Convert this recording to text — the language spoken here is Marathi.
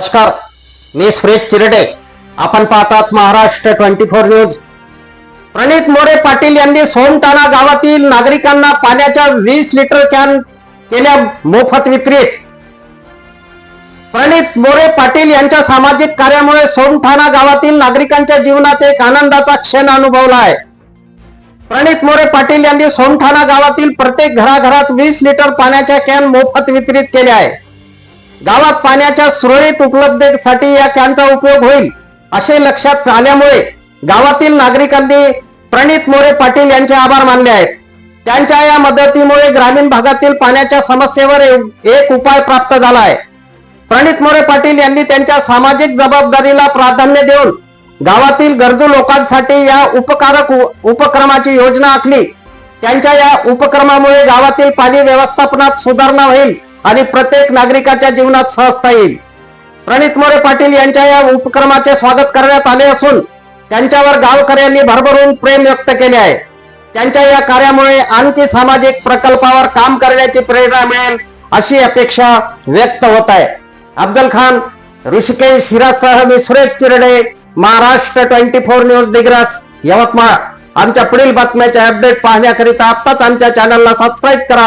नमस्कार. मी सुरेश चिरडे. आपण पाहतात Maharashtra twenty four news. Pranit More Patil यांनी सोमटाणा गावातील नागरिकांना पाण्याच्या वीस लिटर कॅन केल्या मोफत वितरित प्रणित मोरे पाटील यांच्या सामाजिक कार्यामुळे सोमठाणा गावातील नागरिकांच्या जीवनात एक आनंदाचा क्षण अनुभवला आहे. प्रणित मोरे पाटील यांनी सोमठाणा गावातील प्रत्येक घराघरात वीस लिटर पाण्याच्या कॅन मोफत वितरित केल्या आहे गावात पाण्याच्या सुरळीत उपलब्धतेसाठी या कॅनचा उपयोग होईल असे लक्षात आल्यामुळे गावातील नागरिकांनी प्रणित मोरे पाटील यांचे आभार मानले आहेत. त्यांच्या या मदतीमुळे ग्रामीण भागातील पाण्याच्या समस्येवर एक उपाय प्राप्त झाला आहे. प्रणित मोरे पाटील यांनी त्यांच्या सामाजिक जबाबदारीला प्राधान्य देऊन गावातील गरजू लोकांसाठी या उपकारक उपक्रमाची योजना आखली. त्यांच्या या उपक्रमामुळे गावातील पाणी व्यवस्थापनात सुधारणा होईल आणि प्रत्येक नागरिकाच्या जीवनात सहजता येईल. प्रणित मोरे पाटील यांच्या या उपक्रमाचे स्वागत करण्यात आले असून त्यांच्यावर गावकऱ्यांनी भरभरून प्रेम व्यक्त केले आहे. त्यांच्या या कार्यामुळे आणखी सामाजिक प्रकल्पावर काम करण्याची प्रेरणा मिळेल अशी अपेक्षा व्यक्त होत आहे. अफजल खान ऋषिकेश हिरासह मी Suresh Chirde Maharashtra twenty four news Digras Yavatmal. आमच्या पुढील बातम्याचे अपडेट पाहण्याकरिता आत्ताच आमच्या चॅनलला सबस्क्राईब करा.